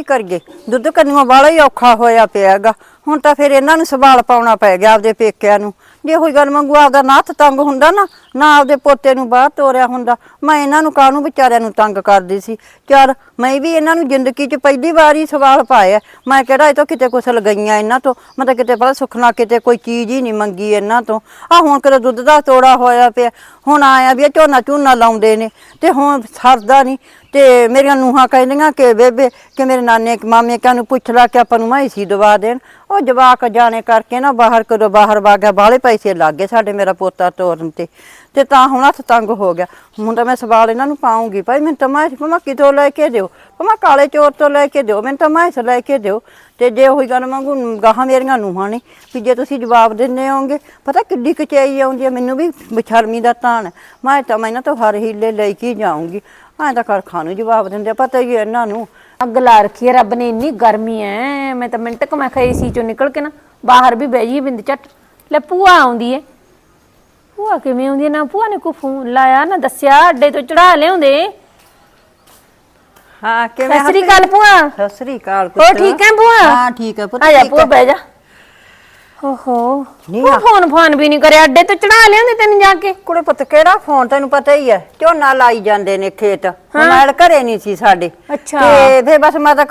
ਕੀ ਕਰੀਏ? ਦੁੱਧ ਕੰਨੀਆਂ ਵਾਲਾ ਹੀ ਔਖਾ ਹੋਇਆ ਪਿਆਗਾ। ਹੁਣ ਤਾਂ ਫਿਰ ਇਹਨਾਂ ਨੂੰ ਸੰਭਾਲ ਪਾਉਣਾ ਪੈ ਗਿਆ ਆਪਦੇ ਪੇਕਿਆਂ ਨੂੰ। ਜੇ ਹੋਈ ਗੱਲ ਮੰਗੂ, ਆਪਦਾ ਨਾਥ ਤੰਗ ਹੁੰਦਾ ਨਾ ਨਾ ਆਪਦੇ ਪੋਤੇ ਨੂੰ ਬਾਹਰ ਤੋਰਿਆ ਹੁੰਦਾ। ਮੈਂ ਇਹਨਾਂ ਨੂੰ ਕਾਹਨੂੰ ਵਿਚਾਰਿਆਂ ਨੂੰ ਤੰਗ ਕਰਦੀ ਸੀ? ਚਲ ਮੈਂ ਵੀ ਇਹਨਾਂ ਨੂੰ ਜ਼ਿੰਦਗੀ 'ਚ ਪਹਿਲੀ ਵਾਰ ਹੀ ਸਵਾਲ ਪਾਇਆ। ਮੈਂ ਕਿਹੜਾ ਇਹ ਤੋਂ ਕਿਤੇ ਕੁਛ ਲਗਈਆਂ ਇਹਨਾਂ ਤੋਂ? ਮੈਂ ਤਾਂ ਕਿਤੇ ਬੜਾ ਸੁਖਣਾ ਕਿਤੇ ਕੋਈ ਚੀਜ਼ ਹੀ ਨਹੀਂ ਮੰਗੀ ਇਹਨਾਂ ਤੋਂ। ਆ ਹੁਣ ਕਦੇ ਦੁੱਧ ਦਾ ਤੋੜਾ ਹੋਇਆ ਪਿਆ। ਹੁਣ ਆਇਆ ਵੀ ਇਹ ਝੋਨਾ ਝੂਨਾ ਲਾਉਂਦੇ ਨੇ। ਤੇ ਹੁਣ ਸਰਦਾ ਨਹੀਂ। ਤੇ ਮੇਰੀਆਂ ਨੂਹਾਂ ਕਹਿੰਦੀਆਂ ਕਿ ਬੇਬੇ, ਕਿ ਮੇਰੇ ਨਾਨੇ, ਮਾਮੇ ਕਿਆਂ ਨੂੰ ਪੁੱਛ ਲਾ ਕਿ ਆਪਾਂ ਨੂੰ ਮੈਂ ਸੀ ਦਵਾ ਦੇਣ। ਉਹ ਜਵਾਕ ਜਾਣੇ ਕਰਕੇ ਨਾ ਬਾਹਰ ਕਦੋਂ ਬਾਹਰ ਵਾਗਿਆ ਬਾਹਲੇ ਪੈਸੇ ਲੱਗ ਗਏ ਸਾਡੇ ਮੇਰਾ ਪੋਤਾ ਤੋਰਨ ਤੇ। ਤੇ ਤਾਂ ਹੁਣ ਹੱਥ ਤੰਗ ਹੋ ਗਿਆ। ਹੁਣ ਤਾਂ ਮੈਂ ਸਵਾਲ ਇਹਨਾਂ ਨੂੰ ਪਾਉਂਗੀ, ਭਾਈ ਮੈਨੂੰ ਤਾਂ ਮੈਂ ਪਮਾ ਕਿਤੋਂ ਲੈ ਕੇ ਦਿਓ? ਪਮਾ ਕਾਲੇ ਚੋਰ ਤੋਂ ਲੈ ਕੇ ਦਿਓ, ਮੈਨੂੰ ਤਾਂ ਮੈਂ ਲੈ ਕੇ ਦਿਓ। ਤੇ ਜੇ ਉਹੀ ਗੱਲ ਮੰਗੂ ਗਾਹਾਂ ਮੇਰੀਆਂ ਨੂਹਾਂ ਨੇ, ਵੀ ਜੇ ਤੁਸੀਂ ਜਵਾਬ ਦਿੰਦੇ ਹੋਗੇ ਪਤਾ ਕਿੱਡੀ ਕਚਾਈ ਆਉਂਦੀ ਹੈ ਮੈਨੂੰ ਵੀ ਬਛਰਮੀ ਦਾ ਤਾਣ ਮੈਂ ਤਾਂ ਮੈਂ ਨਾ ਤਾਂ ਹਰ ਹੀਲੇ ਲੈ ਕੇ ਹੀ ਜਾਊਂਗੀ। ਐਂ ਤਾਂ ਕਰ ਖਾਨੂੰ ਜਵਾਬ ਦਿੰਦੇ ਪਤਾ ਹੀ ਹੈ ਇਹਨਾਂ ਨੂੰ। ਅੱਗ ਲਾ ਰੱਖੀ ਹੈ ਰੱਬ ਨੇ, ਇੰਨੀ ਗਰਮੀ ਐ, ਮੈਂ ਤਾਂ ਮਿੰਟ ਕ ਮੈਂ ਖਾਈ ਸੀ ਚੋਂ ਨਿਕਲ ਕੇ ਨਾ, ਬਾਹਰ ਵੀ ਬਹਿ ਜੀ ਬਿੰਦ ਝੱਟ। ਲੈ ਭੂਆ ਆਉਂਦੀ ਏ। ਭੂਆ ਕਿਵੇਂ ਆਉਂਦੀ ਏ? ਨਾ ਭੂਆ ਨੇ ਕੋਈ ਫੋਨ ਲਾਇਆ, ਨਾ ਦੱਸਿਆ, ਅੱਡੇ ਤੋਂ ਚੜਾ ਲਿਆਉਂਦੇ। ਹਾਂ ਸਤਿ ਸ੍ਰੀ ਅਕਾਲ ਭੂਆ। ਸਤਿ ਸ੍ਰੀ ਅਕਾਲ ਹੋਰ ਠੀਕ ਹੈ ਭੂਆ? ਹਾਂ ਠੀਕ ਹੈ ਪੁੱਤ ਆ ਜਾ ਠੀਕ ਭੂਆ ਹੈ। ਬਹਿ ਜਾ। ਓਹੋ। ਨਹੀਂ ਭੂਆ ਫੋਨ ਫੋਨ ਵੀ ਨਹੀਂ ਕਰਿਆ ਅੱਡੇ ਤੋਂ ਚੜਾ ਲਿਆਉਂਦੇ ਤੈਨੂੰ ਜਾ ਕੇ? ਕੁੜੇ ਪੁੱਤ ਕਿਹੜਾ ਫੋਨ ਤੈਨੂੰ ਪਤਾ ਹੀ ਹੈ? ਝੋਨਾ ਲਾਈ ਜਾਂਦੇ ਨੇ ਖੇਤ। ਨਾਲ ਘਰੇ ਨਹੀਂ ਸੀ ਸਾਡੇ। ਅੱਛਾ। ਤੇ ਫੇਰ ਬਸ ਮੈਂ ਤਾਂ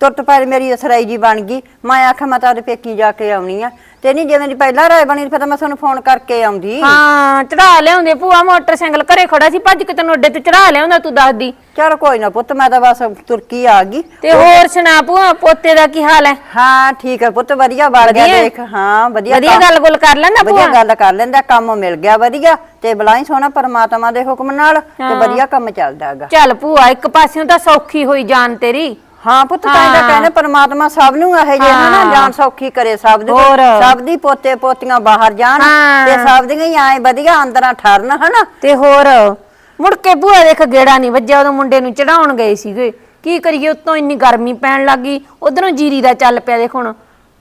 ਤੁਰਤ ਮੇਰੀ ਅਸਰਾਈ ਜੀ ਬਣ ਗਈ। ਮੈਂ ਆਖਿਆ ਮੈਂ ਤਾਂ ਉਹਦੇ ਪੇਕੀ ਜਾ ਕੇ ਆਉਣੀ ਆ। ਤੇ ਨਹੀਂ ਜਿਵੇਂ ਦੀ ਪਹਿਲਾਂ ਰਾਏ ਬਣੀ ਫਿਰ ਤਾਂ ਮੈਂ ਤੁਹਾਨੂੰ ਫੋਨ ਕਰਕੇ ਆਉਂਦੀ। ਹਾਂ ਚੜਾ ਲਿਆਉਂਦੇ ਭੂਆ ਮੋਟਰਸਾਈਕਲ ਘਰੇ ਖੜਾ ਸੀ ਭੱਜ ਕੇ ਤੈਨੂੰ ਅੱਡੇ ਤੋਂ ਚੜਾ ਲਿਆਉਂਦਾ ਤੂੰ ਦੱਸਦੀ। ਚਲ ਕੋਈ ਨਾ ਪੁੱਤ ਮੈਂ ਤਾਂ ਬਸ ਤੁਰਕੀ ਆ ਗਈ। ਤੇ ਹੋਰ ਸੁਣਾ ਭੂਆ ਪੋਤੇ ਦਾ ਕੀ ਹਾਲ ਹੈ? ਹਾਂ ਠੀਕ ਹੈ ਪੁੱਤ ਵਧੀਆ ਬਣ ਗਿਆ ਵਧੀਆ? ਦੇਖ ਹਾਂ ਵਧੀਆ ਵਧੀਆ ਕੰਮ- ਗੱਲ ਗੁੱਲ ਕਰ ਲੈਂਦਾ ਵਧੀਆ ਭੂਆ? ਗੱਲ ਕਰ ਲੈਂਦਾ ਕੰਮ ਮਿਲ ਗਿਆ ਵਧੀਆ ਤੇ ਬਲਾਈ ਸੋਹਣਾ ਪਰਮਾਤਮਾ ਦੇ ਹੁਕਮ ਨਾਲ ਤੇ ਵਧੀਆ ਕੰਮ ਚੱਲਦਾ ਹੈਗਾ। ਚੱਲ ਭੂਆ ਇੱਕ ਪਾਸਿਓਂ ਤਾਂ ਸੌਖੀ ਹੋਈ ਜਾਨ ਤੇਰੀ। ਹਾਂ ਪੁੱਤ ਤਾਂ ਇਹਦਾ। ਕਹਿੰਦੇ ਪਰਮਾਤਮਾ ਸਭ ਨੂੰ ਇਹੋ ਜਿਹੇ ਨਾ। ਜਾਨ ਸੌਖੀ ਕਰੇ ਸਭ ਦੇ ਹੋਰ। ਸਭ ਦੀ ਪੋਤੇ ਪੋਤੀਆਂ ਬਾਹਰ ਜਾਣ ਹਾਂ। ਤੇ ਸਭ ਦੀਆਂ ਹੀ ਆਏ ਵਧੀਆ ਅੰਦਰਾਂ ਠਰਨ ਹਨਾ ਤੇ ਹੋਰ ਮੁੜ ਕੇ ਭੂਆ ਦੇਖ ਗੇੜਾ ਨਹੀਂ ਵੱਜਿਆ ਉਦੋਂ ਮੁੰਡੇ ਨੂੰ ਚੜਾਉਣ ਗਏ ਸੀਗੇ ਕੀ ਕਰੀਏ ਉਤੋਂ ਇੰਨੀ ਗਰਮੀ ਪੈਣ ਲੱਗੀ ਉਧਰੋਂ ਜੀਰੀ ਦਾ ਚੱਲ ਪਿਆ ਦੇਖ ਹੁਣ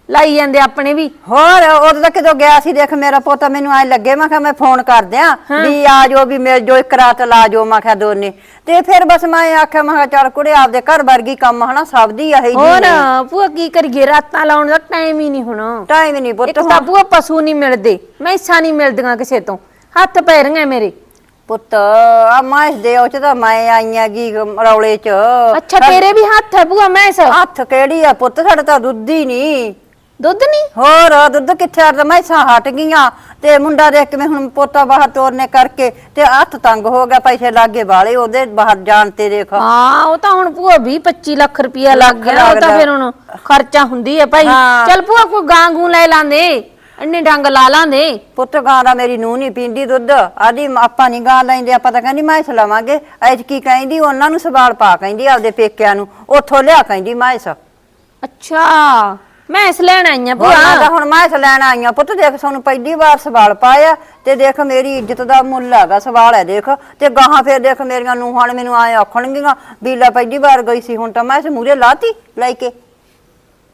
ਲਾਈ ਜਾਂਦੇ ਆਪਣੇ ਵੀ। ਹੋਰ ਉਦੋਂ ਤੱਕ ਜਦੋਂ ਗਿਆ ਸੀ ਦੇਖ ਮੇਰਾ ਪੋਤਾ ਮੈਨੂੰ ਐ ਲੱਗੇ ਮੈਂ ਕਿਹਾ ਮੈਂ ਫੋਨ ਕਰ ਦਿਆਂ ਵੀ ਆ ਜਾਓ ਵੀ ਮਿਲ ਜਾਓ ਇੱਕ ਰਾਤ ਲਾ ਜਾਓ ਮੈਂ ਕਿਹਾ ਦੋਨੇ। ਤੇ ਫਿਰ ਬਸ ਮੈਂ ਆਖਿਆ ਮੈਂ ਕਿਹਾ ਚੱਲ ਕੁੜੇ ਆਪਦੇ ਘਰ ਵਰਗੀ ਕੰਮ ਹਨਾ ਸਭ ਦੀ ਇਹੀ ਹੋਰ ਜੀ ਭੂਆ ਕੀ ਕਰੀਏ ਰਾਤਾਂ ਲਾਉਣ ਦਾ ਟਾਈਮ ਹੀ ਨਹੀਂ ਹੁਣ। ਟਾਈਮ ਹੀ ਨਹੀਂ ਪੁੱਤ ਇੱਕ ਤਾਂ ਭੂਆ ਪਸ਼ੂ ਨਹੀਂ ਮਿਲਦੇ ਮੈਸਾਂ ਨਹੀਂ ਮਿਲਦੀਆਂ ਕਿਸੇ ਤੋਂ। ਹੱਥ ਪੈ ਰਹੀਆਂ ਮੇਰੇ। ਪੁੱਤ ਆ ਮੈਂ ਦੇ ਉਹ ਚ ਤਾਂ ਮੈਂ ਆਈਆਂ ਗੀ ਰੌਲੇ ਚ। ਅੱਛਾ ਤੇਰੇ ਵੀ ਹੱਥ ਹੈ ਭੂਆ ਮੈਸ? ਹੱਥ ਕਿਹੜੀ ਆ ਪੁੱਤ ਸਾਡਾ ਤਾਂ ਦੁੱਧ ਹੀ ਨਹੀਂ। ਦੁੱਧ ਨਹੀਂ ਹੋਰ ਦੁੱਧ ਕਿੱਥੇ ਆ? ਮੈਂ ਹਟ ਗਈਆਂ। ਤੇ ਮੁੰਡਾ ਦੇਖ ਕੇ ਮੈਂ ਹੁਣ ਪੋਤਾ ਬਾਹਰ ਤੋਰਨੇ ਕਰਕੇ ਤੇ ਹੱਥ ਤੰਗ ਹੋ ਗਿਆ ਪੈਸੇ ਲਾਗੇ ਵਾਲੇ ਉਹਦੇ ਬਾਹਰ ਜਾਣ ਤੇ ਦੇਖ। ਹਾਂ ਉਹ ਤਾਂ ਹੁਣ ਭੂਆ 20 25 ਲੱਖ ਰੁਪਇਆ ਲੱਗ ਗਿਆ ਉਹ ਤਾਂ। ਫਿਰ ਹੁਣ ਖਰਚਾ ਹੁੰਦੀ ਹੈ ਭਾਈ। ਚੱਲ ਭੂਆ ਕੋਈ ਗਾਂ ਗੂੰ ਲੈ ਲਾਂਦੇ। ਇੰਨੇ ਡੰਗ ਲਾ ਲਾਂਦੇ। ਪੁੱਤ ਗਾਂ ਦਾ ਮੇਰੀ ਨੂੰਹ ਨਹੀਂ ਪੀਂਦੀ ਦੁੱਧ। ਆਦੀ ਆਪਾਂ ਨਹੀਂ ਗਾਂ ਲੈਂਦੇ ਆਪਾਂ ਤਾਂ ਕਹਿੰਦੀ ਮੈਂ ਲਵਾਂਗੇ। ਐਜ ਕੀ ਕਹਿੰਦੀ ਉਹਨਾਂ ਨੂੰ ਸਵਾਲ ਪਾ ਕਹਿੰਦੀ ਆਪਦੇ ਪੇਕਿਆਂ ਨੂੰ। ਉੱਥੋਂ ਲਿਆ ਕਹਿੰਦੀ ਮੈਂ ਅੱਛਾ। ਮੈਂ ਇਸ ਲੈਣ ਆਈ ਆ ਭੂਆ। ਦਾ ਹੁਣ ਮੈਂ ਲੈਣ ਆਈਆਂ ਪੁੱਤ ਦੇਖ ਸਾਨੂੰ ਪਹਿਲੀ ਵਾਰ ਸਵਾਲ ਪਾਇਆ ਤੇ ਦੇਖ ਮੇਰੀ ਇੱਜ਼ਤ ਦਾ ਮੁੱਲ ਹੈਗਾ ਸਵਾਲ ਹੈ ਦੇਖ। ਤੇ ਗਾਹਾਂ ਫੇਰ ਦੇਖ ਮੇਰੀਆਂ ਨੂੰਹਾਂ ਨੇ ਮੈਨੂੰ ਆਏ ਆਖਣਗੀਆਂ ਵੀ ਲੈ ਪਹਿਲੀ ਵਾਰ ਗਈ ਸੀ ਹੁਣ ਤਾਂ ਮੈਂ ਇਸ ਮੂਰੇ ਲਾਤੀ ਲੈ ਕੇ।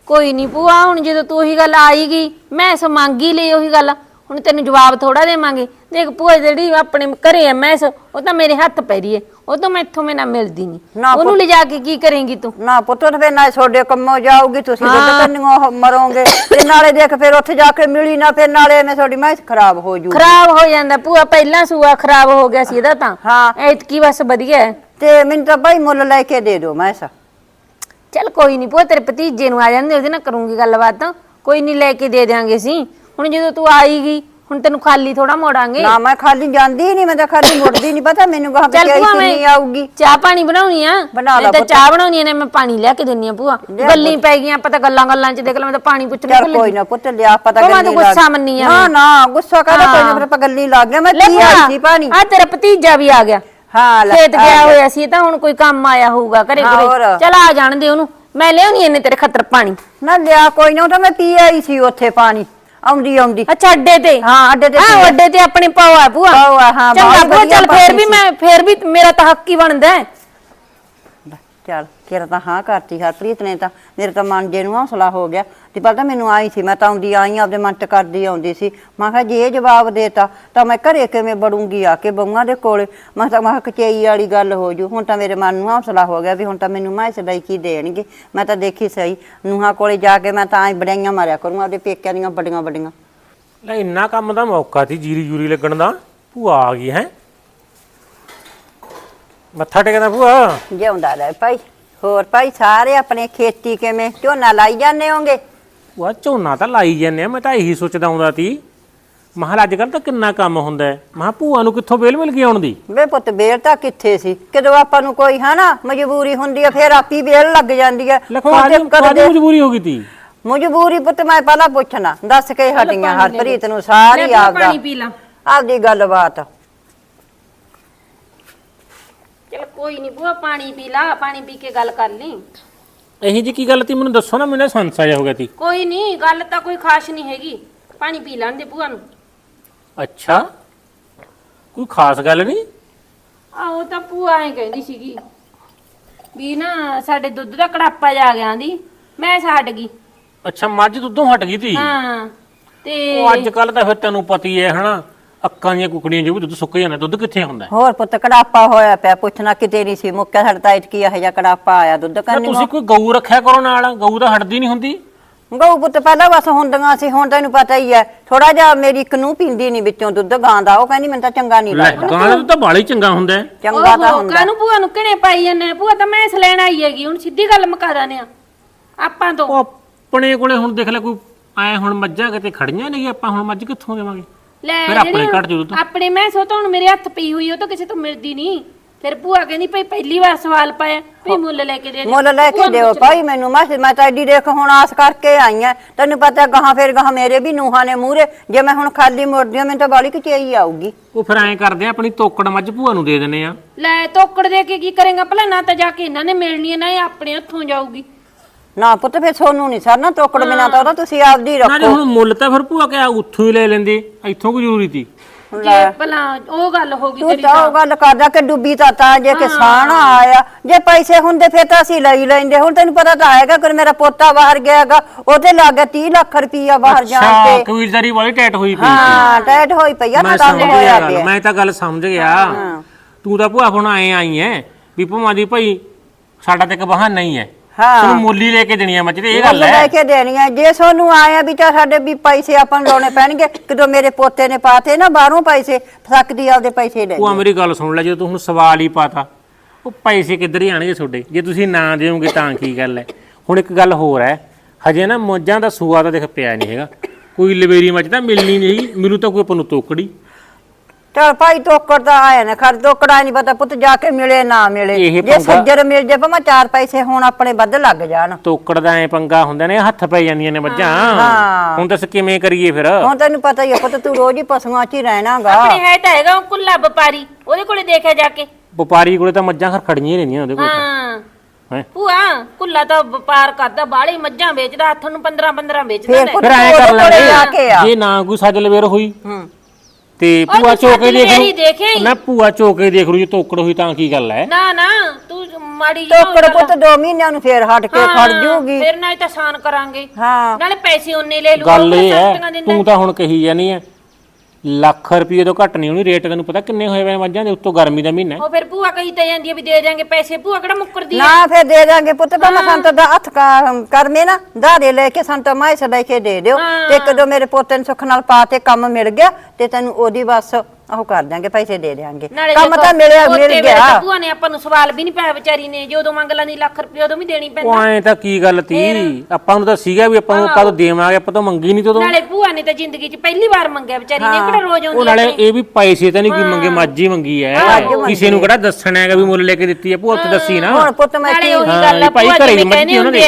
ਕੋਈ ਨਹੀਂ ਭੂਆ ਹੁਣ ਜਦੋਂ ਤੂੰ ਉਹੀ ਗੱਲ ਆਈ ਗਈ ਮੈਂ ਇਸ ਮੰਗੀ ਲਈ ਉਹੀ ਗੱਲ। ਹੁਣ ਤੈਨੂੰ ਜਵਾਬ ਥੋੜਾ ਦੇਵਾਂਗੇ। ਦੇਖ ਭੂਆ ਜਿਹੜੀ ਆਪਣੇ ਘਰੇ ਐ ਮੈਂ ਉਹ ਤਾਂ ਮੇਰੇ ਹੱਥ ਪੈ ਰਹੀ ਐ। ਉਹ ਤਾਂ ਮੈਥੋਂ ਮੈਨਾਂ ਮਿਲਦੀ ਨਹੀਂ ਨਾ ਉਹਨੂੰ ਲਿਜਾ ਕੇ ਕੀ ਕਰੇਂਗੀ ਤੂੰ? ਨਾ ਪੁੱਤ ਤੇ ਨਾ ਤੁਹਾਡੇ ਕੰਮੋਂ ਜਾਊਗੀ ਤੁਸੀਂ ਦੁੱਧ ਕੰਨੀਆਂ ਮਰੋਗੇ। ਤੇ ਨਾਲੇ ਦੇਖ ਫੇਰ ਉੱਥੇ ਜਾ ਕੇ ਮਿਲੀ ਨਾ ਫੇਰ ਨਾਲੇ ਮੈਂ ਤੁਹਾਡੀ ਮੈਂ ਖਰਾਬ ਹੋ ਜੂ ਖਰਾਬ ਹੋ ਜਾਂਦਾ। ਭੂਆ ਪਹਿਲਾਂ ਸੂਆ ਖਰਾਬ ਹੋ ਗਿਆ ਸੀ ਇਹਦਾ ਤਾਂ। ਹਾਂ। ਐਤਕੀ ਬਸ ਵਧੀਆ ਹੈ ਤੇ ਮੈਨੂੰ ਤਾਂ ਭਾਈ ਮੁੱਲ ਲੈ ਕੇ ਦੇ ਦਿਓ ਮੈਂ ਸਾ ਚੱਲ ਕੋਈ ਨਹੀਂ ਭੂਆ ਤੇਰੇ ਭਤੀਜੇ ਨੂੰ ਆ ਜਾਂਦੇ ਉਹਦੇ ਨਾਲ ਕਰੂੰਗੀ ਗੱਲਬਾਤ। ਕੋਈ ਨਹੀਂ ਲੈ ਕੇ ਦੇ ਦਿਆਂਗੇ ਅਸੀਂ। ਹੁਣ ਜਦੋਂ ਤੂੰ ਆਈਗੀ ਹੁਣ ਤੈਨੂੰ ਖਾਲੀ ਥੋੜਾ ਮੋੜਾਂਗੇ ਨਾ ਮੈਂ ਖਾਲੀ ਜਾਂਦੀ ਹੀ ਨਹੀਂ ਮੈਂ ਤਾਂ ਖਾਲੀ ਮੁੜਦੀ ਨਹੀਂ ਪਤਾ ਮੈਨੂੰ ਕਹਾਂ ਚੱਲ ਕਿ ਭੂਆ ਕਿੰਨੀ ਮੈਂ ਆਊਗੀ ਚਾਹ ਪਾਣੀ ਬਣਾਉਣੀ ਆ ਬਣਾ ਲਾ ਨਹੀਂ ਤਾਂ ਪੁੱਤ। ਚਾਹ ਬਣਾਉਣੀ ਆ ਨੇ ਮੈਂ ਪਾਣੀ ਲਿਆ ਕੇ ਦਿੰਨੀ ਆ ਭੂਆ ਗੱਲਾਂ ਪੈ ਗਈਆਂ ਪਤਾ ਗੱਲਾਂ ਗੱਲਾਂ ਚ ਦੇਖ ਲੈ ਮੈਂ ਤਾਂ ਪਾਣੀ ਪੁੱਛਣ ਚੱਲ ਕੋਈ ਗਈ। ਨਾ ਪੁੱਤ ਲਿਆ ਪਤਾ ਗੱਲੀ ਤੂੰ ਗੁੱਸਾ ਮੰਨੀ ਨਾ। ਨਾ ਗੁੱਸਾ ਕਰਦਾ ਕੋਈ ਨਾ। ਫਿਰ ਆਪਾਂ ਗੱਲੀ ਲੱਗ ਗਿਆ ਮੈਂ ਲੈ ਕੀ ਆਈ ਸੀ ਪਾਣੀ ਆ ਤੇਰਾ ਭਤੀਜਾ ਵੀ ਆ ਗਿਆ ਹਾਂ ਲੈ ਖੇਤ ਆ ਗਿਆ ਹੋਇਆ ਸੀ ਤਾਂ ਹੁਣ ਕੋਈ ਕੰਮ ਆਇਆ ਹੋਊਗਾ ਘਰੇ ਹਾਂ, ਘਰੇ ਹੋਰ। ਚਲ ਆ ਜਾਣ ਦੇ ਉਹਨੂੰ ਮੈਂ ਲਿਆਉਣੀ ਇਹਨੇ ਤੇਰੇ ਖੱਤਰ ਪਾਣੀ ਨਾ ਲਿਆ ਕੋਈ ਨਾ ਉਹ ਤਾਂ ਮੈਂ ਪੀ ਆਈ ਸੀ ਉੱਥੇ ਪਾਣੀ ਆਉਂਦੀ ਆਉਂਦੀ ਅੱਛਾ ਅੱਡੇ ਤੇ ਹਾਂ ਅੱਡੇ ਤੇ ਹਾਂ। ਅੱਡੇ ਤੇ ਆਪਣੀ ਆ ਭੂਆ ਆ, ਹਾਂ, ਚੰਗਾ ਭੂਆ ਚੱਲ ਫੇਰ ਵੀ। ਮੈਂ ਫੇਰ ਵੀ ਮੇਰਾ ਤਾਂ ਹੱਕ ਹੀ ਬਣਦਾ ਹੈ। ਚੱਲ, ਤੇਰਾ ਤਾਂ ਹਾਂ ਕਰਤੀ ਹਰਪ੍ਰੀਤ ਨੇ ਤਾਂ। ਮੇਰੇ ਤਾਂ ਮਨ ਜੇ ਨੂੰ ਹੌਸਲਾ ਹੋ ਗਿਆ। ਤੇ ਪਤਾ ਮੈਨੂੰ ਆਈ ਸੀ, ਮੈਂ ਤਾਂ ਆਉਂਦੀ ਆਈ ਆਪਦੇ ਮਨ ਚ ਕਰਦੀ ਆਉਂਦੀ ਸੀ। ਮੈਂ ਕਿਹਾ ਜੇ ਇਹ ਜਵਾਬ ਦੇਤਾ, ਤਾਂ ਮੈਂ ਘਰੇ ਕਿਵੇਂ ਬੜੂੰਗੀ ਆ ਕੇ ਬੰਗਾਂ ਦੇ ਕੋਲੇ? ਮੈਂ ਤਾਂ ਮੈਂ ਕਿਹਾ ਕਚੇਈ ਵਾਲੀ ਗੱਲ ਹੋ ਜੂ। ਹੁਣ ਤਾਂ ਮੇਰੇ ਮਨ ਨੂੰ ਹੌਸਲਾ ਹੋ ਗਿਆ ਵੀ ਹੁਣ ਤਾਂ ਮੈਨੂੰ ਮੈਂ ਸਦਾਈ ਕੀ ਦੇਣਗੇ? ਮੈਂ ਤਾਂ ਦੇਖੀ ਸਹੀ। ਨੂਹਾਂ ਕੋਲੇ ਜਾ ਕੇ ਮੈਂ ਤਾਂ ਐ ਬੜਾਈਆਂ ਮਾਰਿਆ ਕਰੂੰਗਾ ਆਪਦੇ ਪੇਕਿਆਂ ਦੀਆਂ ਵੱਡੀਆਂ ਵੱਡੀਆਂ। ਲੈ, ਇੰਨਾ ਕੰਮ ਦਾ ਮੌਕਾ ਸੀ ਜੀਰੀ ਜੂਰੀ ਲੱਗਣ ਦਾ। ਭੂਆ ਆ ਗਈ, ਹੈ? ਮੱਥਾ ਟੇਕਦਾ ਭੂਆ? ਜਿਉਂਦਾ ਰਹਿ ਭਾਈ ਹੋਰ ਭਾਈ ਸਾਰੇ ਆਪਣੇ ਖੇਤੀ ਕਿਵੇਂ? ਝੋਨਾ ਲਾਈ ਜਾਂਦੇ ਹੋਗੇ? ਭੂਆ ਝੋਨਾ ਤਾਂ ਲਾਈ ਜਾਂਦੇ ਆ ਮੈਂ ਤਾਂ ਇਹੀ ਸੋਚਦਾ ਹੁੰਦਾ ਸੀ ਮਹਾਲ ਅੱਜ ਕੱਲ ਤਾਂ ਕਿੰਨਾ ਕੰਮ ਹੁੰਦਾ ਹੈ। ਮਹਾ ਭੂਆ ਨੂੰ ਕਿੱਥੋਂ ਵੇਲ ਮਿਲ ਗਈ ਆਉਣ ਦੀ? ਵੇ ਪੁੱਤ ਬੇਲ ਤਾਂ ਕਿੱਥੇ ਸੀ? ਕਦੋਂ ਆਪਾਂ ਨੂੰ ਕੋਈ ਹਨਾ ਮਜਬੂਰੀ ਹੁੰਦੀ ਆ ਫੇਰ ਆਪੀ ਬੇਲ ਲੱਗ ਜਾਂਦੀ ਆ ਲੈ ਹੁਣ ਤੇ ਕਦੇ ਮਜਬੂਰੀ ਹੋ ਗਈ ਤੀ? ਮਜਬੂਰੀ ਪੁੱਤ ਮੈਂ ਪਹਿਲਾਂ ਪੁੱਛਣਾ। ਦੱਸ ਕੇ ਹਟੀਆਂ ਹਰਪ੍ਰੀਤ ਨੂੰ ਸਾਰੀ ਆਪਦਾ ਪਾਣੀ ਪੀ ਲਾ। ਆਪਦੀ ਗੱਲਬਾਤ। ਚਲ ਕੋਈ ਨਹੀਂ ਭੂਆ ਪਾਣੀ ਪੀ ਲਾ ਪਾਣੀ ਪੀ ਕੇ ਗੱਲ ਕਰ ਲਈ। ਇਹੀ ਜੀ ਕੀ ਗੱਲ ਤੀ? ਮੈਨੂੰ ਦੱਸੋ ਨਾ ਮੈਨੂੰ ਸੰਸਾ ਜਾ ਹੋ ਗਿਆ ਤੀ। ਕੋਈ ਨਹੀਂ ਗੱਲ ਤਾਂ ਕੋਈ ਖਾਸ ਨਹੀਂ ਹੈਗੀ। ਪਾਣੀ ਪੀ ਲੈਣ ਦੇ ਭੂਆ ਨੂੰ। ਅੱਛਾ। ਕੋਈ ਖਾਸ ਗੱਲ ਨਹੀਂ ਆਹੋ ਤਾਂ ਭੂਆ ਐ ਕਹਿੰਦੀ ਸੀਗੀ ਵੀ ਨਾ ਸਾਡੇ ਦੁੱਧ ਦਾ ਕੜਾਪਾ ਜਾ ਗਿਆ ਦੀ ਮੈਂ ਛੱਡ ਗਈ। ਅੱਛਾ ਮੱਝ ਦੁੱਧੋਂ ਹਟ ਗਈ ਤੀ? ਹਾਂ ਤੇ ਉਹ ਅੱਜ ਕੱਲ ਤਾਂ ਫਿਰ ਤੈਨੂੰ ਪਤੀ ਹੈ ਹਨਾ? ਅੱਕਾਂ ਦੀਆਂ ਕੁਕੜੀਆਂ ਜੋ ਵੀ ਦੁੱਧ ਸੁੱਕ ਜਾਂਦਾ ਦੁੱਧ ਕਿੱਥੇ ਹੁੰਦਾ? ਹੋਰ ਪੁੱਤ ਕੜਾਪਾ ਹੋਇਆ ਪਿਆ ਪੁੱਛਣਾ ਕਿਤੇ ਨਹੀਂ ਸੀ ਮੁੱਕਿਆ ਸਾਡਾ ਤਾਂ ਇਤਕੀ ਇਹੋ ਜਿਹਾ ਕੜਾਪਾ ਆਇਆ ਦੁੱਧ ਨਾ ਕਰਨੀ ਤੁਸੀਂ ਕੋਈ ਗਊ ਰੱਖਿਆ ਕਰੋ ਨਾਲ ਗਊ ਤਾਂ ਹਟਦੀ ਨਹੀਂ ਹੁੰਦੀ। ਗਊ ਪੁੱਤ ਪਹਿਲਾਂ ਬਸ ਹੁੰਦੀਆਂ ਸੀ ਹੁਣ ਤੈਨੂੰ ਪਤਾ ਹੀ ਹੈ। ਥੋੜਾ ਜਿਹਾ ਮੇਰੀ ਇੱਕ ਨੂੰ ਪੀਂਦੀ ਨਹੀਂ ਵਿੱਚੋਂ ਦੁੱਧ ਗਾਂ ਦਾ ਉਹ ਕਹਿੰਦੀ ਮੈਨੂੰ ਤਾਂ ਚੰਗਾ ਨਹੀਂ ਲੈ ਲੱਗਦਾ। ਗਾਂ ਦਾ ਦੁੱਧ ਤਾਂ ਬਾਲਾ ਹੀ ਚੰਗਾ ਹੁੰਦਾ ਹੈ। ਚੰਗਾ ਤਾਂ ਉਹ ਹੁੰਦਾ। ਕਾਨੂੰ ਭੂਆ ਨੂੰ ਕਿਹਨੇ ਪਾਈ ਜਾਂਦੇ ਨੇ? ਭੂਆ ਤਾਂ ਮੈਂ ਇਸ ਲੈਣ ਆਈ ਹੈਗੀ ਹੁਣ ਸਿੱਧੀ ਗੱਲ ਮੁਕਾ ਦਾਨੇ ਆ। ਆਪਾਂ ਤੋਂ। ਉਹ ਆਪਣੇ ਕੋਲੇ ਹੁਣ ਦੇਖ ਲੈ ਕੋਈ ਐ ਹੁਣ ਮੱਝਾਂ ਕਿਤੇ ਖੜੀਆਂ ਨਹੀਂ ਆਪਾਂ ਹੁਣ ਮੱਝ ਕਿੱਥੋਂ ਦੇਵਾਂਗੇ? ਲੈ ਫਿਰ ਆਪਣੇ ਘੱਟ ਜੂ ਦੁੱਧ ਆਪਣੇ ਮੈਂ ਸੋ ਤਾਂ ਹੁਣ ਮੇਰੇ ਹੱਥ ਪਈ ਹੋਈ ਉਹ ਤਾਂ ਕਿਸੇ ਤੋਂ ਮਿਲਦੀ ਨਹੀਂ। ਫਿਰ ਭੂਆ ਕਹਿੰਦੀ ਭਈ ਪਹਿਲੀ ਵਾਰ ਸਵਾਲ ਪਾਇਆ ਵੀ ਮੁੱਲ ਲੈ ਕੇ ਦੇ ਦੇ। ਮੁੱਲ ਲੈ ਕੇ ਦਿਓ ਭਾਈ ਮੈਨੂੰ ਮੈਂ ਮੈਂ ਤਾਂ ਐਡੀ ਦੇਖ ਹੁਣ ਆਸ ਕਰਕੇ ਆਈ ਆ। ਤੈਨੂੰ ਪਤਾ ਗਾਹਾਂ ਫੇਰ ਗਾਹਾਂ ਮੇਰੇ ਵੀ ਨੂਹਾਂ ਨੇ ਮੂਹਰੇ। ਜੇ ਮੈਂ ਹੁਣ ਖਾਲੀ ਮੁੜਦੀ ਆ ਮੈਨੂੰ ਤਾਂ ਬਾਲੀ ਕਿਚਾਈ ਆਊਗੀ। ਉਹ ਫਿਰ ਐਂ ਕਰਦੇ ਆ ਆਪਣੀ ਤੋਕੜ ਮੱਝ ਭੂਆ ਨੂੰ ਦੇ ਦਿੰਨੇ ਆ। ਲੈ ਤੋਕੜ ਦੇ ਕੇ ਕੀ ਕਰੇਗਾ? ਭਲਾ ਨਾ ਤਾਂ ਜਾ ਕੇ ਇਹਨਾਂ ਨੇ ਮਿਲਣੀ ਹੈ ਨਾ ਇਹ ਆਪਣੇ ਹੱਥੋਂ ਜਾਊਗੀ। ਨਾ ਪੁੱਤ ਫੇਰ ਸੋਨੂੰ ਨਹੀਂ ਸਰਨਾ ਤੋਕੜ ਬਿਨਾ ਤਾਂ ਉਹਦਾ ਤੁਸੀਂ ਆਪਦੀ ਨਾ ਜੇ ਰੱਖੋ ਹੁਣ ਮੁੱਲ ਤਾਂ ਫਿਰ ਭੂਆ ਕਿਆ ਉੱਥੋਂ ਹੀ ਲੈ ਲੈਂਦੇ ਇੱਥੋਂ ਕੋਈ ਜ਼ਰੂਰੀ ਤੀ ਜੇ ਭਲਾ ਉਹ ਗੱਲ ਹੋ ਗਈ ਤੂੰ ਤੇਰੀ ਤਾਂ ਉਹ ਗੱਲ ਕਰਦਾ ਕਿ ਡੁੱਬੀ ਤਾਂ ਤਾਂ ਜੇ ਕਿਸਾਨ ਆਇਆ। ਜੇ ਪੈਸੇ ਹੁੰਦੇ ਫੇਰ ਤਾਂ ਅਸੀਂ ਲਈ ਲੈਂਦੇ। ਹੁਣ ਤੈਨੂੰ ਪਤਾ ਤਾਂ ਆਏਗਾ ਕਿ ਮੇਰਾ ਪੋਤਾ ਬਾਹਰ ਗਿਆਗਾ ਉਹਦੇ ਲੱਗ ਗਿਆ 30 ਲੱਖ ਰੁਪਈਆ ਬਾਹਰ ਜਾਣ ਅੱਛਾ ਤੇ। ਕਬੀਲਦਾਰੀ ਵਾਲੀ ਟੈਟ ਹੋਈ ਪਈ ਹਾਂ ਟੈਟ ਹੋਈ ਪਈ ਆ ਮੈਂ ਤਾਂ ਸਮਝ ਤੰਗ ਗਿਆ ਹੋਇਆ ਗੱਲ ਪਿਆ ਮੈਂ ਤਾਂ ਗੱਲ ਸਮਝ ਗਿਆ। ਤੂੰ ਤਾਂ ਭੂਆ ਹੁਣ ਆਏ ਆਈ ਐ ਵੀ ਭੂਆ ਦੀ ਭਾਈ ਸਾਡਾ ਤੇ ਇੱਕ ਬਹਾਨਾ ਹੀ ਹੈ। ਹਾਂ ਮੁੱਲ ਲੈ ਕੇ ਦੇਣੀ ਆ ਮੱਝ ਤੇ ਇਹ ਮੁੱਲ ਗੱਲ ਲੈ ਹੈ ਕੇ ਦੇਣੀਆਂ ਜੇ ਸੋਨੂੰ ਆਇਆ ਵੀ ਤਾਂ ਸਾਡੇ ਵੀ ਪੈਸੇ ਆਪਾਂ ਨੂੰ ਲਾਉਣੇ ਪੈਣਗੇ ਕਿਦੋਂ ਮੇਰੇ ਪੋਤੇ ਨੇ ਪਾਤੇ ਨਾ ਬਾਹਰੋਂ ਪੈਸੇ ਸਕਦੀ ਆਪਦੇ ਪੈਸੇ ਲੈ ਭੂਆ ਮੇਰੀ ਗੱਲ ਸੁਣ ਲੈ ਜੇ ਤੂੰ ਹੁਣ ਸਵਾਲ ਹੀ ਪਾਤਾ ਉਹ ਪੈਸੇ ਕਿੱਧਰ ਹੀ ਆਣਗੇ ਤੁਹਾਡੇ? ਜੇ ਤੁਸੀਂ ਨਾ ਦਿਓਗੇ ਤਾਂ ਕੀ ਗੱਲ ਹੈ? ਹੁਣ ਇੱਕ ਗੱਲ ਹੋਰ ਹੈ ਹਜੇ ਨਾ ਮੱਝਾਂ ਦਾ ਸੂਆ ਤਾਂ ਦੇਖ ਪਿਆ ਨਹੀਂ ਹੈਗਾ। ਕੋਈ ਲਵੇਰੀ ਮੱਝ ਤਾਂ ਮਿਲਣੀ ਨਹੀਂ ਮਿਲੂ ਤਾਂ ਕੋਈ ਆਪਾਂ ਨੂੰ ਤੋਕੜੀ। ਚਲ ਭਾਈ ਤੋਕੜ ਤਾਂ ਆਇਆ ਨਾ ਖਰ ਤੋਕੜਾ ਨਹੀਂ ਪਤਾ ਪੁੱਤ ਜਾ ਕੇ ਮਿਲੇ ਨਾ ਮਿਲੇ। ਇਹ ਜੇ ਪੰਗਾ- ਸੱਜਰ ਮਿਲ ਜੇ ਭਾਵੇਂ ਚਾਰ ਪੈਸੇ ਹੁਣ ਆਪਣੇ ਵੱਧ ਲੱਗ ਜਾਣ। ਤੋਕੜ ਦਾ ਐ ਪੰਗਾ ਹੁੰਦਾ ਨੇ ਹੱਥ ਪੈ ਜਾਂਦੀਆਂ ਨੇ ਮੱਝਾਂ। ਹਾਂ। ਹੁਣ ਦੱਸ ਕਿਵੇਂ ਕਰੀਏ ਫਿਰ? ਹੁਣ ਤੈਨੂੰ ਪਤਾ ਹੀ ਹੈ ਪੁੱਤ ਤੂੰ ਰੋਜ਼ ਹੀ ਪਸ਼ੂਆਂ 'ਚ ਹੀ ਰਹਿਣਾਗਾ। ਆਪਣੇ ਹੈ ਤਾਂ ਹੈਗਾ ਉਹ ਕੁੱਲਾ ਵਪਾਰੀ ਉਹਦੇ ਕੋਲੇ ਦੇਖਿਆ ਜਾ ਕੇ। ਵਪਾਰੀ ਕੋਲੇ ਤਾਂ ਮੱਝਾਂ ਖਰ ਖੜੀਆਂ ਹੀ ਰਹਿੰਦੀਆਂ ਉਹਦੇ ਕੋਲ ਹਾਂ। ਹੈਂ। ਭੂਆ ਕੁੱਲਾ ਤਾਂ ਵਪਾਰ ਕਰਦਾ ਬਾਹਲੀ ਮੱਝਾਂ ਵੇਚਦਾ ਹੱਥ ਨੂੰ 15 15 ਵੇਚਦਾ ਫੇਰ ਲੈ। ਪੁੱਤ ਫਿਰ ਐ ਕਰ ਉਹਦੇ ਕੋਲੇ ਜਾ ਕੇ ਆ। ਲਾਂਗੇ ਜੇ ਨਾ ਕੋਈ ਸੱਜ ਲਵੇਰ ਹੋਈ ਹੂੰ। ਤੇ ਉਹ ਭੂਆ ਤੂੰ ਚੋਕੇ ਸੱਜ ਦੇਖ ਲਵੇਰੀ ਦੇਖਿਆ ਹੀ। ਲੂ ਨਾ ਭੂਆ ਚੋਕੇ ਦੇਖ ਲੂ ਜੇ ਤੋਕੜ ਹੋਈ ਤਾਂ ਕੀ ਗੱਲ ਹੈ ਨਾ ਨਾ ਤੂੰ ਮਾੜੀ ਜਿਹੀ ਤੋਕੜ ਪੁੱਤ 2 ਮਹੀਨਿਆਂ ਨੂੰ ਫੇਰ ਹਟ ਕੇ ਖੜ ਜੂਗੀ। ਫਿਰ ਨਾ ਤਾਂ ਆਸਾਨ ਕਰਾਂਗੇ। ਹਾਂ। ਨਾਲੇ ਪੈਸੇ ਉਹਨੇ ਲੈ ਲੂ ਗੱਲ ਇਹ ਹੈ ਤੂੰ ਤਾਂ ਹੁਣ ਕਹੀ ਜਾਨੀ ਹੈ ਲੱਖ ਰੁਪਏ ਤੋਂ ਘੱਟ ਨਹੀਂ ਹੋਣੀ ਰੇਟ ਤੈਨੂੰ ਪਤਾ ਕਿੰਨੇ ਹੋਏ ਵੇ ਮੱਝਾਂ ਦੇ ਉੱਤੋਂ ਗਰਮੀ ਦਾ ਮਹੀਨਾ ਹੈ। ਉਹ ਫਿਰ ਭੂਆ ਕਹੀ ਤੇ ਜਾਂਦੀ ਆ ਵੀ ਦੇ ਦਿਆਂਗੇ ਪੈਸੇ ਭੂਆ ਕਿਹੜਾ ਮੁੱਕਰਦੀ ਆ? ਨਾ ਫੇਰ ਦੇ ਦਾਂਗੇ ਪੁੱਤ ਤਾਂ ਮੈਂ ਸੰਤ ਦਾ ਹੱਥ ਕਾ- ਕਰਮੇ ਨਾ ਧਾਰੇ ਲੈ ਕੇ ਸੰਤ ਮੈਂ ਲੈ ਕੇ ਦੇ ਦਿਓ। ਤੇ ਕਦੋਂ ਮੇਰੇ ਪੋਤੇ ਨੂੰ ਸੁੱਖ ਨਾਲ ਪਾ ਤੇ ਕੰਮ ਮਿਲ ਗਿਆ ਤੇ ਤੈਨੂੰ ਉਹਦੀ ਬਸ ਉਹ ਕਰ ਦਾਂਗੇ ਪੈਸੇ ਦੇ ਦਿਆਂਗੇ। ਨਾਲੇ ਕੰਮ ਤਾਂ ਮਿਲਿਆ ਮਿਲ ਗਿਆ। ਤਾਂ ਭੂਆ ਨੇ ਆਪਾਂ ਨੂੰ ਸਵਾਲ ਵੀ ਨਹੀਂ ਪਾਇਆ ਵਿਚਾਰੀ ਨੇ ਜੇ ਉਦੋਂ ਮੰਗ ਲਾਂਦੀ ਲੱਖ ਰੁਪਏ ਉਦੋਂ ਵੀ ਦੇਣੀ ਉਹ ਪੈਂਦਾ ਐ ਤਾਂ ਕੀ ਗੱਲ ਤੀ? ਆਪਾਂ ਨੂੰ ਤਾਂ ਸੀਗਾ ਵੀ ਆਪਾਂ ਨੂੰ ਕਦੋਂ ਦੇਵਾਂਗੇ ਆਪਾਂ ਤਾਂ ਮੰਗੀ ਨਹੀਂ ਤਦੋਂ। ਨਾਲੇ ਭੂਆ ਨੇ ਤਾਂ ਜ਼ਿੰਦਗੀ 'ਚ ਪਹਿਲੀ ਵਾਰ ਮੰਗਿਆ ਵਿਚਾਰੀ ਨੇ ਕਿਹੜਾ ਰੋਜ਼ ਉਹ ਆਉਂਦੀ ਨਾਲੇ ਇਹ ਵੀ ਪੈਸੇ ਤਾਂ ਨਹੀਂ ਕੋਈ ਮੰਗੇ ਮੱਝ ਹੀ ਮੰਗੀ ਐ। ਕਿਸੇ ਨੂੰ ਕਿਹੜਾ ਦੱਸਣਾ ਹੈਗਾ ਵੀ ਮੁੱਲ ਲੈ ਕੇ ਦਿੱਤੀ ਐ ਭੂਆ ਉੱਥੇ ਦੱਸੀ ਨਾ। ਹੁਣ ਪੁੱਤ ਮੈਂ ਨਾਲੇ ਕੀ ਉਹੀ ਗੱਲ ਆ ਭਾਈ ਭੂਆ ਮੱਝ ਕਹਿੰਦੇ ਉਹਨਾਂ ਦੇ।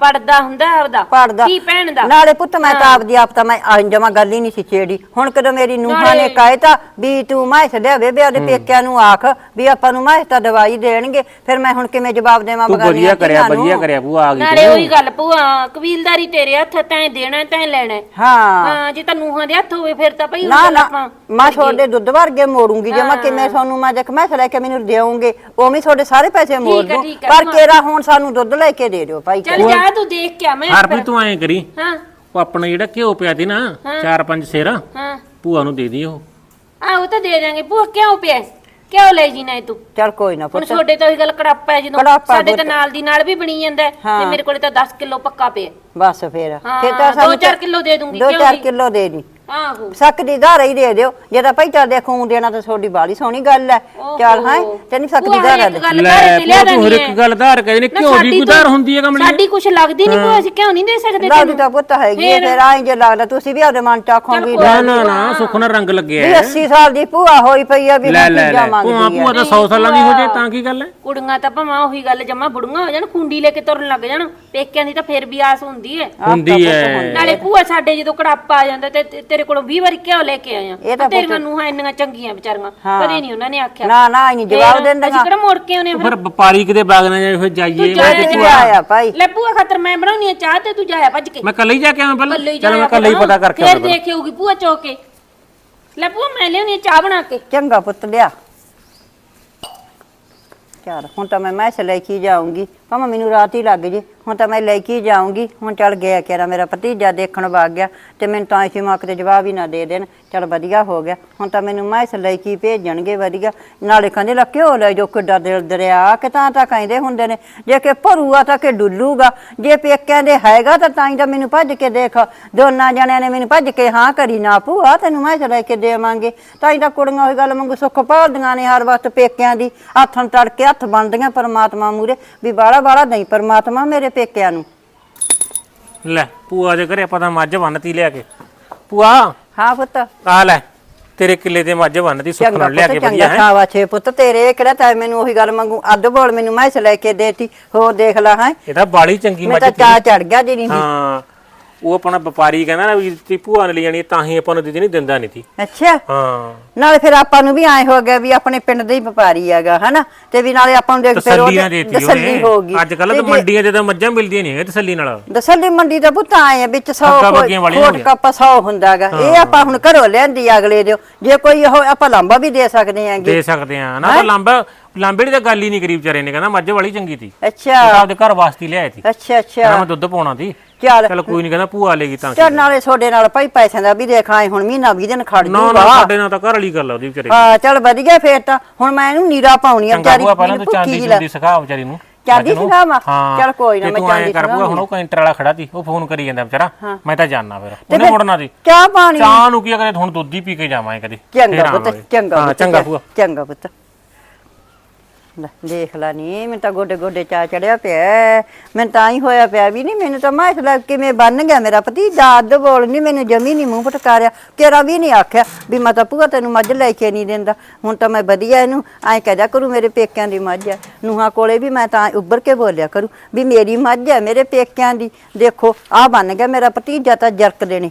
ਪੜਦਾ ਹੁੰਦਾ ਆਪਦਾ ਪੜਦਾ। ਕੀ ਭੈਣ ਦਾ। ਨਾਲੇ ਪੁੱਤ ਮੈਂ ਤਾਂ ਆਪਦੀ ਆਪ ਤਾਂ ਮੈਂ ਜਮਾ ਗੱਲ ਹੀ ਨਹੀਂ ਸੀ ਛੇੜੀ। ਹੁਣ ਕਦੋਂ ਮੇਰੀ ਨੂੰਹਾਂ ਨੇ ਕਾਇ ਤਾਂ ਵੀ ਤੂੰ ਮਾਇਸ ਲਿਆਵੇ ਵੀ ਉਹਦੇ ਪੇਕਿਆਂ ਨੂੰ ਆਖ ਵੀ ਆਪਾਂ ਨੂੰ ਮਾਇਸ ਤਾਂ ਦਵਾਈ ਦੇਣਗੇ ਫਿਰ ਮੈਂ ਹੁਣ ਕਿਵੇਂ ਜਵਾਬ ਦੇਵਾਂ ਤੂੰ ਬਗਾਨੀਆਂ ਵਧੀਆ ਕਰਿਆ? ਵਧੀਆ ਕਰਿਆ ਭੂਆ ਆ ਗਈ ਨਾਲੇ ਤੂੰ। ਉਹੀ ਗੱਲ ਭੂਆ ਕਬੀਲਦਾਰੀ ਤੇਰੇ ਹੱਥ ਤੈਂ ਦੇਣਾ ਤੈਂ ਲੈਣਾ। ਹੈ। ਹਾਂ ਹਾਂ ਜੇ ਤਾਂ ਨੂੰਹਾਂ ਦੇ ਹੱਥ ਹੋਵੇ ਫਿਰ ਤਾਂ ਭਈ ਨਾ ਉਹ ਨਾ ਆਪਾਂ ਮੈਂ ਤੁਹਾਡੇ ਦੁੱਧ ਵਰਗੇ ਮੋੜੂੰਗੀ ਜੇ ਮੈਂ ਕਿਵੇਂ ਤੁਹਾਨੂੰ ਮੈਂ ਦੇਖ ਮੈਂ ਲੈ ਕੇ ਮੈਨੂੰ ਦੇਵੋਗੇ ਉਵੇਂ ਤੁਹਾਡੇ ਸਾਰੇ ਪੈਸੇ ਮੋੜ ਠੀਕ ਹੈ, ਦੂੰ। ਠੀਕ ਹੈ, ਪਰ ਹਾਂ। ਕੇਰਾ ਹੁਣ ਸਾਨੂੰ ਦੁੱਧ ਲੈ ਕੇ ਦੇ ਦਿਓ ਭਾਈ ਚੱਲ ਜਾ ਤੂੰ ਦੇਖ ਕੇ ਆ ਮੈਂ ਹਰਪ੍ਰੀਤ ਤੂੰ ਐਂ ਕਰੀ। ਹਾਂ। ਉਹ ਆਪਣਾ ਜਿਹੜਾ ਘਿਓ ਪਿਆ ਸੀ ਨਾ ਚਾਰ ਪੰਜ ਸੇਰ ਹਾਂ। ਭੂਆ ਨੂੰ ਦੇ ਦੀ ਉਹ। ਆ ਉਹ ਤਾਂ ਦੇ ਦਾਂਗੇ ਭੂਆ ਕਿਉਂ ਪਿਆ ਹੈ? ਕਿਉਂ ਲੈ ਜੀ ਨਾ ਤੂੰ? ਚੱਲ ਕੋਈ ਨਾ ਹੁਣ ਪੁੱਤ। ਛੋਡੇ ਤੋਂ ਹੀ ਗੱਲ ਕੜਾਪਾ ਹੈ ਜਦੋਂ। ਕੜਾਪਾ ਸਾਡੇ ਤਾਂ। ਨਾਲ ਦੀ ਨਾਲ ਵੀ ਬਣੀ ਜਾਂਦਾ ਹੈ, ਤੇ ਮੇਰੇ ਕੋਲੇ ਤਾਂ 10 ਕਿਲੋ ਪੱਕਾ ਪਿਆ। ਬਸ ਫੇਰ। ਹਾਂ, ਫਿਰ ਤਾਂ ਸਾਨੂੰ 2-4 ਕਿਲੋ ਦੇ ਦੂੰਗੀ, 2-4 ਕਿਉਂ ਕਿਲੋ ਦੇ ਦੀ। ਆਹੋ। ਸੱਕ ਦੀ ਧਾਰਾ ਹੀ ਦੇ ਦਿਓ। ਜੇ ਤਾਂ ਭਾਈ ਚੱਲ ਖੂਨ ਦੇਣਾ ਤਾਂ ਤੁਹਾਡੀ ਬਾਲੀ ਸੋਹਣੀ ਗੱਲ ਹੈ ਚੱਲ ਹਾਂ ਤੈਨੂੰ ਸੱਕ ਦੀ ਭੂਆ ਧਾਰਾ ਦੇ। ਲੈ ਭੂਆ ਤੂੰ ਹਰ ਇੱਕ। ਗੱਲ ਧਾਰ ਕਹਿੰਦੇ ਘਿਓ ਦੀ ਕੋਈ ਧਾਰ ਹੁੰਦੀ ਹੈ ਕਮਲੀ? ਸਾਡੀ ਕੁਛ ਲੱਗਦੀ ਨਹੀਂ ਕੋਈ ਅਸੀਂ ਕਿਉਂ ਨਹੀਂ ਦੇ ਸਕਦੇ ਲਾਉਦੀ ਤਾਂ ਪੁੱਤ ਹੈਗੀ ਫਿਰ? ਆਈ ਜੇ ਲੱਗਦਾ ਤੁਸੀਂ ਵੀ ਆਪਦੇ ਮਨ ਚ ਆਖੋਗੇ ਨਾ ਨਾ ਨਾ ਸੁੱਖ ਨਾਲ ਰੰਗ ਲੱਗਿਆ ਵੀ ਹੈ। 80 ਸਾਲ ਦੀ ਭੂਆ ਹੋਈ ਪਈ ਆ ਵੀ ਭੂਆ ਮੰਗਦੀ ਭੂਆ ਹੈ ਤਾਂ 100 ਸਾਲਾਂ ਦੀ ਹੋ ਜੇ ਤਾਂ ਕੀ ਗੱਲ ਹੈ? ਕੁੜੀਆਂ ਤਾਂ ਭਾਵੇਂ ਉਹੀ ਗੱਲ ਜਮਾ ਬੁੜੀਆਂ ਹੋ ਜਾਣ ਖੁੰਡੀ ਲੈ ਕੇ ਤੁਰਨ ਲੱਗ ਜਾਣ ਪੇਕਿਆਂ ਦੀ ਤਾਂ ਫੇਰ ਵੀ ਆਸ ਹੁੰਦੀ ਹੈ। ਹੁੰਦੀ ਹੈ। ਨਾਲੇ ਭੂਆ ਸਾਡੇ ਜਦੋਂ ਕੜਾਪਾ ਆ ਜਾਂਦਾ ਤੇ ਤੇ- ਤੇਰੇ ਕੋਲੋਂ 20 ਵਾਰੀ ਘਿਓ ਲੈ ਕੇ ਆਇਆ? ਇਹ ਤਾਂ ਤੇਰੀਆਂ ਨੂੰਹਾਂ ਇੰਨੀਆਂ ਚੰਗੀਆਂ ਵਿਚਾਰੀਆਂ। ਕਦੇ ਨਹੀਂ ਉਹਨਾਂ ਨੇ ਆਖਿਆ। ਨਾ ਨਾ ਆਈ ਨਹੀਂ ਜਵਾਬ ਫੇਰ ਦਿੰਦਾ ਅਸੀਂ ਕਿਹੜਾ ਮੋੜ ਕੇ ਆਉਨੇ ਫਿਰ ਵਪਾਰੀ ਕਿਤੇ ਬਾਗ ਨਾ ਜਾਏ ਫਿਰ ਜਾਈਏ ਜਾਇਆ ਕਿੱਥੇ ਜਾ। ਆਇਆ ਭਾਈ? ਲੈ ਭੂਆ ਖਾਤਰ ਮੈਂ ਬਣਾਉਣੀ ਆ ਚਾਹ ਤੇ ਤੂੰ ਜਾਇਆ ਭੱਜ ਕੇ। ਮੈਂ ਕੱਲ ਹੀ ਜਾ ਕੇ ਆਵਾਂ ਪਹਿਲਾਂ? ਚਲ ਮੈਂ ਕੱਲ ਹੀ ਪਤਾ ਕਰਕੇ ਫੇਰ ਆਵਾਂ ਦੇਖ ਆਊਗੀ ਭੂਆ ਚੌਕੇ ਲੈ ਭੂਆ ਮੈਂ ਲਿਆਉਣੀ ਆ ਚਾਹ ਬਣਾ ਕੇ। ਚੰਗਾ ਪੁੱਤ ਲਿਆ। ਚੱਲ ਹੁਣ ਤਾਂ ਮੈਂ ਮੈਸ ਲੈ ਕੇ ਹੀ ਜਾਊਂਗੀ। ਭਾਵੇਂ ਮੈਨੂੰ ਰਾਤ ਹੀ ਲੱਗ ਜੇ, ਹੁਣ ਤਾਂ ਮੈਂ ਲੈ ਕੇ ਹੀ ਜਾਊਂਗੀ। ਹੁਣ ਚੱਲ ਗਿਆ ਕਿਹੜਾ ਮੇਰਾ ਭਤੀਜਾ ਦੇਖਣ ਵਗ ਗਿਆ ਤੇ ਮੈਨੂੰ ਤਾਂ ਇਸੇ ਮੌਕੇ ਤੇ ਜਵਾਬ ਹੀ ਨਾ ਦੇ ਦੇਣ। ਚੱਲ ਵਧੀਆ ਹੋ ਗਿਆ। ਹੁਣ ਤਾਂ ਮੈਨੂੰ ਮੈਸ ਲੈ ਕੇ ਭੇਜਣਗੇ ਵਧੀਆ। ਨਾਲੇ ਕਹਿੰਦੇ ਲਾ ਕਿਉਂ ਲੈ ਜੋ ਕਿੱਡਾ ਦਿਲ ਦਰਿਆ ਕਿ ਤਾਂ ਤਾਂ ਕਹਿੰਦੇ ਹੁੰਦੇ ਨੇ। ਜੇ ਕਿ ਭਰੂਆ ਤਾਂ ਕਿ ਡੁੱਲੂਗਾ। ਜੇ ਪੇਕਿਆਂ ਦੇ ਹੈਗਾ ਤਾਂ ਤਾਂ ਹੀ ਤਾਂ ਮੈਨੂੰ ਭੱਜ ਕੇ ਦੇਖ। ਦੋਨਾਂ ਜਣਿਆਂ ਨੇ ਮੈਨੂੰ ਭੱਜ ਕੇ ਹਾਂ ਕਰੀ ਨਾ, ਭੂਆ ਤੈਨੂੰ ਮੈਂ ਲੈ ਕੇ ਦੇਵਾਂਗੇ। ਤਾਂ ਹੀ ਤਾਂ ਕੁੜੀਆਂ ਉਹੀ ਗੱਲ ਮੰਗੂ ਸੁੱਖ ਭਾਲਦੀਆਂ ਨੇ ਹਰ ਵਕਤ ਪੇਕਿਆਂ ਦੀ। ਹੱਥਾਂ ਨੂੰ ਤੜਕੇ ਹੱਥ ਬੰਨਦੀਆਂ ਪਰਮਾਤਮਾ ਮੂਰੇ ਵੀ ਬਾੜਾ ਬਾੜਾ ਨਹੀਂ ਪਰਮਾਤਮਾ ਮੇਰੇ ਪੇਕਿਆਂ ਨੂੰ। ਲੈ ਭੂਆ ਦੇ ਘਰੇ ਆਪਾਂ ਤਾਂ ਮੱਝ ਬੰਨਤੀ ਲਿਆ ਕੇ। ਭੂਆ ਹਾਂ ਪੁੱਤ। ਆ ਲੈ ਤੇਰੇ ਕਿੱਲੇ ਤੇ ਮੱਝ ਬੰਨਤੀ ਨਾਲ ਲਿਆ ਕੇ ਵਧੀਆ ਹੈ? ਖਾਵਾ ਛੇ ਪੁੱਤ ਤੇਰੇ ਕਿਹੜਾ ਤਾਂ ਮੈਨੂੰ ਉਹੀ ਗੱਲ ਮੰਗੂ ਅੱਧ ਬੋਲ ਮੈਨੂੰ ਮੈਂ ਲੈ ਕੇ ਦੇਤੀ ਹੋਰ ਦੇਖ ਲੈ ਹਾਂ। ਇਹ ਤਾਂ ਬਾਲੀ ਚੰਗੀ ਮੈਂ ਮੱਝ ਤਾਂ ਸੀ ਚਾਹ ਚੜ ਗਿਆ ਜਿਹੜੀ ਹਾਂ। ਉਹ ਆਪਣਾ ਵਪਾਰੀ ਕਹਿੰਦਾ ਨਾ ਵੀ ਤੀ ਭੂਆ ਨੇ ਲਈ ਜਾਣੀ ਹੈ, ਤਾਂ ਹੀ ਆਪਾਂ ਨੂੰ ਦਿੱਤੀ ਨਹੀਂ ਦਿੰਦਾ ਨਹੀਂ ਤੀ ਅੱਛਾ। ਹਾਂ। ਨਾਲੇ ਫਿਰ ਆਪਾਂ ਨੂੰ ਵੀ ਐ ਹੋ ਗਿਆ ਵੀ ਆਪਣੇ ਪਿੰਡ ਦੇ ਹੀ ਵਪਾਰੀ ਹੈਗਾ ਹਨਾ? ਤੇ ਵੀ ਨਾਲੇ ਆਪਾਂ ਨੂੰ ਦੇਖ ਫਿਰ ਤਸੱਲੀ ਨਾ ਉਹਦੇ- ਦੇਤੀ ਤਸੱਲੀ ਹੋਗੀ ਉਹਨੇ ਅੱਜ ਕੱਲ ਤਾਂ ਮੰਡੀਆਂ 'ਚ ਤਾਂ ਮੱਝਾਂ ਮਿਲਦੀਆਂ ਨਹੀਂ ਹੈ ਤਸੱਲੀ ਨਾਲ। ਦਸੱਲੀ ਮੰਡੀ ਦਾ ਪੁੱਤ ਆਏ ਆ ਵਿੱਚ 100 ਹੱਕਾਂ ਬੱਗੀਆਂ ਵਾਲੀਆਂ ਕੋਟ ਕੱਪ 100 ਹੁੰਦਾਗਾ ਇਹ ਆਪਾਂ ਹੁਣ ਘਰੋਂ ਲੈਂਦੀ ਅਗਲੇ ਦਿਓ। ਜੇ ਕੋਈ ਉਹ ਆਪਾਂ ਲਾਂਬਾ ਵੀ ਦੇ ਸਕਦੇ ਆਂਗੇ ਦੇ ਸਕਦੇ ਆ ਨਾ ਤਾਂ ਲਾਂਬਾ ਲਾਂਬੇ ਦੀ ਤਾਂ ਗੱਲ ਹੀ ਨਹੀਂ ਕਰੀ ਵਿਚਾਰੇ ਨੇ ਕਹਿੰਦਾ ਮੱਝ ਵਾਲੀ ਚੰਗੀ ਤੀ ਅੱਛਾ। ਆਪਦੇ ਘਰ ਵਾਸਤੇ ਹੀ ਲਿਆਇਆ ਤੀ ਅੱਛਾ ਅੱਛਾ। ਮੈਂ ਦੁੱਧ ਪਾਉਣਾ ਤੀ ਚੱਲ ਚਲ ਕੋਈ ਨਹੀਂ ਕਹਿੰਦਾ ਭੂਆ ਲੇਗੀ ਤਾਂ ਚੱਲ ਨਾਲੇ ਤੁਹਾਡੇ ਨਾਲ ਭਾਈ ਪੈਸਿਆਂ ਦਾ ਵੀ ਦੇਖ ਆਏ ਹੁਣ ਮਹੀਨਾ 20 ਦਿਨ ਖੜ ਨਾ ਨਾ ਜੂਗਾ। ਸਾਡੇ ਨਾਲ ਤਾਂ ਘਰ ਵਾਲੀ ਗੱਲ ਆ ਉਹਦੀ ਵਿਚਾਰੇ। ਹਾਂ ਚੱਲ ਵਧੀਆ ਫੇਰ ਤਾਂ। ਹੁਣ ਮੈਂ ਇਹਨੂੰ ਨੀਰਾ ਪਾਉਣੀ ਆ ਚੰਗਾ ਵਿਚਾਰੀ ਭੂਆ ਪਹਿਲਾਂ ਤੂੰ ਚਾਂਦੀ ਚੁੰਦੀ ਸਿਖਾ ਵਿਚਾਰੀ ਨੂੰ। ਚਾਂਦੀ ਮੱਝ ਨੂੰ। ਸਿਖਾਵਾਂ? ਹਾਂ ਚੱਲ ਕੋਈ ਨਾ, ਤੇ ਮੈਂ ਤੂੰ ਐਂ ਚਾਂਦੀ ਕਰ ਭੂਆ ਹੁਣ। ਉਹ ਕੈਂਟਰ ਵਾਲਾ ਖੜਾ ਸੀ ਉਹ ਫੋਨ ਕਰੀ ਜਾਂਦਾ ਵਿਚਾਰਾ। ਮੈਂ ਤਾਂ ਜਾਣਾ ਫਿਰ। ਉਹਨੇ ਮੁੜਨਾ ਸੀ। ਚਾਹ ਪਾਣੀ? ਚਾਹ ਨੂੰ ਕੀ ਕਰੇ ਹੁਣ ਦੁੱਧ ਹੀ ਪੀ ਕੇ ਜਾਵਾਂਗੇ ਕਦੇ। ਚੰਗਾ ਪੁੱਤ। ਚੰਗਾ ਹਾਂ ਪੁੱਤ, ਚੰਗਾ ਭੂਆ। ਚੰਗਾ ਪੁੱਤ। ਲੈ, ਦੇਖ ਲੈ ਨੀ, ਮੈਨੂੰ ਤਾਂ ਗੋਡੇ ਗੋਡੇ ਚਾ ਚੜਿਆ ਪਿਆ ਹੈ। ਮੈਨੂੰ ਤਾਂ ਹੀ ਹੋਇਆ ਪਿਆ ਵੀ ਨਹੀਂ ਮੈਨੂੰ ਤਾਂ ਮੈਂ ਲੱਗ ਕਿਵੇਂ ਬੰਨ ਗਿਆ ਮੇਰਾ ਭਤੀਜਾ, ਅੱਧ ਬੋਲ ਨਹੀਂ ਮੈਨੂੰ ਜਮੀ ਨਹੀਂ ਮੂੰਹ ਫਟਕਾਰਿਆ। ਤੇਰਾ ਵੀ ਨਹੀਂ ਆਖਿਆ ਵੀ ਮੈਂ ਤਾਂ ਭੂਆ ਤੈਨੂੰ ਮੱਝ ਲੈ ਕੇ ਨਹੀਂ ਦਿੰਦਾ। ਹੁਣ ਤਾਂ ਮੈਂ ਵਧੀਆ ਇਹਨੂੰ ਐਂ ਕਹਿ ਜਾ ਕਰੂ, ਮੇਰੇ ਪੇਕਿਆਂ ਦੀ ਮੱਝ ਹੈ। ਨੂਹਾਂ ਕੋਲੇ ਵੀ ਮੈਂ ਤਾਂ ਉੱਭਰ ਕੇ ਬੋਲਿਆ ਕਰੂ ਵੀ ਮੇਰੀ ਮੱਝ ਹੈ ਮੇਰੇ ਪੇਕਿਆਂ ਦੀ। ਦੇਖੋ, ਆਹ ਬੰਨ ਗਿਆ ਮੇਰਾ ਭਤੀਜਾ ਤਾਂ ਜਰਕ ਦੇਣੀ।